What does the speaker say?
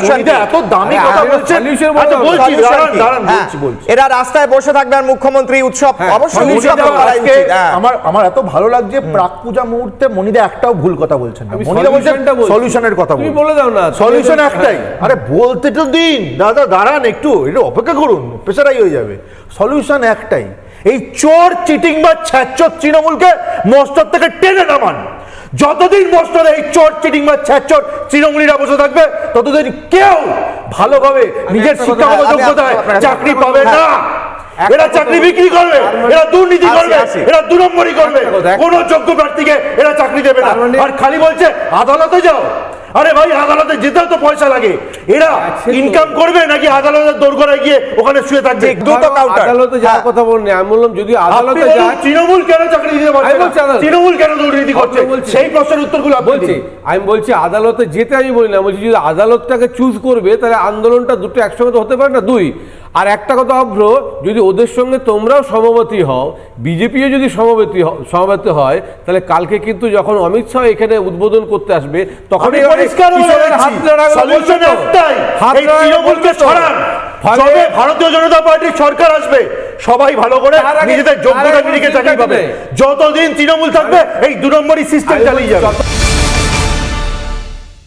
solution এত দামি কথা বলছেন। আচ্ছা, বলছি দাঁড়ান হ্যাঁ, বলছি বলছি। এরা রাস্তায় বসে থাকবে আর মুখ্যমন্ত্রী উৎসব হ্যাঁ, অবশ্যই উৎসব করাই উচিত। হ্যাঁ। আমার আমার এত ভালো লাগছে প্রাক পূজা মুহূর্তে মনিদা একটাও ভুল কথা বলছেন না। মনিদা বলছেন সলিউশনের কথা তুমি বলে দাও না, সলিউশন একটাই। আরে বলতে তো দিন। দাদা দাঁড়ান একটু একটু অপেক্ষা করুন প্রেশারাই হয়ে যাবে। সলিউশন একটাই। এই চোর চিটিং বা ছ্যাচর তৃণমূলকে মস্তর থেকে টেনে নামান। যতদিন মস্তরে এই চোর চিটিং বা ছ্যাচর তৃণমূলীরা বসে থাকবে ততদিন কেউ ভালোভাবে নিজের শিক্ষাগত যোগ্যতায় চাকরি পাবে না। এরা চাকরি বিক্রি করবে এরা দুর্নীতি করবে এরা দু নম্বরই করবে কোন যোগ্য প্রার্থীকে এরা চাকরি দেবে না। মানে- আর খালি বলছে আদালতে যাও। আরে ভাই আদালতে যেতেও তো পয়সা লাগে। এরা ইনকাম করবে নাকি আদালতের দোরগোড়ায় গিয়ে ওখানে শুয়ে থাকবে? দুটো কাউন্টার আদালতে যাওয়ার হ্যাঁ। কথা বলনি আমি বললাম যদি আদালতে যায় তৃণমূল কেন চাকরি দিতে পারছে না? তৃণমূল কেন দুর্নীতি করছে? সেই প্রশ্নের উত্তরগুলো বলছি আমি বলছি আদালতে যেতে আমি বলি না। বলছি যদি আদালতটাকে চুজ করবে তাহলে আন্দোলনটা দুটো একসঙ্গে তো হতে পারে না দুই। আর একটা কথা অভ্র যদি ওদের সঙ্গে তোমরাও সমমতি হও বিজেপিও যদি সমবেতি সমবেত হয় তাহলে কালকে কিন্তু যখন অমিত শাহ এখানে উদ্বোধন করতে আসবে তখন ভারতীয় জনতা পার্টির সরকার আসবে সবাই ভালো করে নিজেদের যোগ্যতা নিরিখে চাকরি পাবে। যতদিন তৃণমূল থাকবে এই দু নম্বরই সিস্টেম চালিয়ে যাবে।